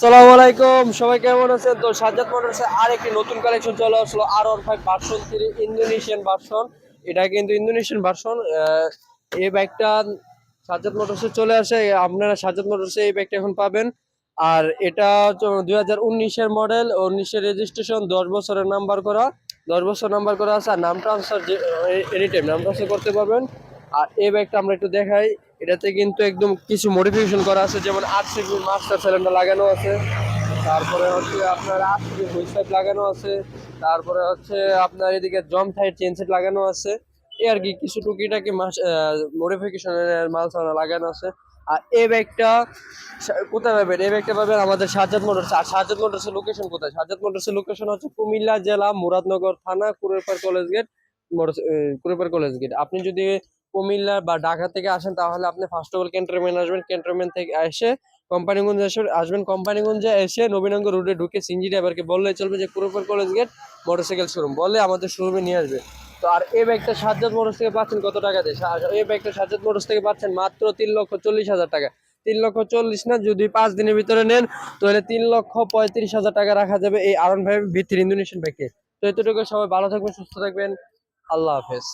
সালাম আলাইকুম, সবাই কেমন আছেন? তো সাজ্জাদ মোটরসে আর একটি নতুন কালেকশন চলে আসলো আর one five version three Indonesian version এটা কিন্তু ইন্দোনেশিয়ান ভার্সন এই বাইকটা সাজ্জাদ মোটরসে চলে আসে, আপনারা সাজ্জাদ মোটরসে এই বাইকটা এখন পাবেন। আর এটা দুই হাজার উনিশের মডেল উনিশের রেজিস্ট্রেশন দশ বছরের নাম্বার করা, দশ বছর নাম্বার করা আছে। আর নাম ট্রান্সফার এনি টাইম নাম ট্রান্সফার করতে পারবেন। আর এই বাইকটা আমরা একটু দেখাই। এটাতে কিন্তু একদম কিছু মডিফিকেশন করা আছে, যেমন আট সিবি মাস্টার সিলিন্ডার লাগানো আছে, তারপরে হচ্ছে আপনার আট সিবি হুইল পাইপ লাগানো আছে, তারপরে হচ্ছে আপনার এদিকে জম থাইট চেন সেট লাগানো আছে, এই আর কি কিছু টুকিটাকি মাস মডিফিকেশনের মাল সামানা লাগানো আছে। আর এই ব্যাগটা কোথায় পাবেন? এই ব্যাগটা পাবেন আমাদের সাজ্জাদ মোটরস আর সাজ্জাদ মোটরসের লোকেশন কোথায়? সাজ্জাদ মোটরসের লোকেশন হচ্ছে কুমিল্লা জেলা মুরাদনগর থানা Kurepar college gate motor Kurepar college gate. আপনি যদি কুমিল্লা বা ঢাকা থেকে আসেন, তাহলে আপনি ফার্স্ট অফ অল ক্যান্টনমেন্ট আসবেন। ক্যান্টনমেন্ট থেকে এসে কোম্পানিগঞ্জ আসবেন। কোম্পানিগঞ্জে এসে নবীনগর রোডে ঢুকে সিঞ্জি ড্রাইভারকে বললে চলবে যে Kurepar college gate motorcycle showroom বললে আমাদের শোরুমে নিয়ে আসবে। তো আর এই ব্যাগটা সাজ্জাদ মোটরস থেকে পাচ্ছেন কত টাকা দিয়ে? এই ব্যাগটা সাজ্জাদ মোটরস থেকে পাচ্ছেন মাত্র তিন লক্ষ চল্লিশ হাজার টাকা। তিন লক্ষ চল্লিশ না, যদি পাঁচ দিনের ভিতরে নেন, তাহলে তিন লক্ষ পঁয়ত্রিশ হাজার টাকা রাখা যাবে এই আরন ফাইভ ভিত্তির ইন্দোনেশিয়ান ব্যাগকে তো এতটুকু, সবাই ভালো থাকবেন, সুস্থ থাকবেন। আল্লাহ হাফেজ।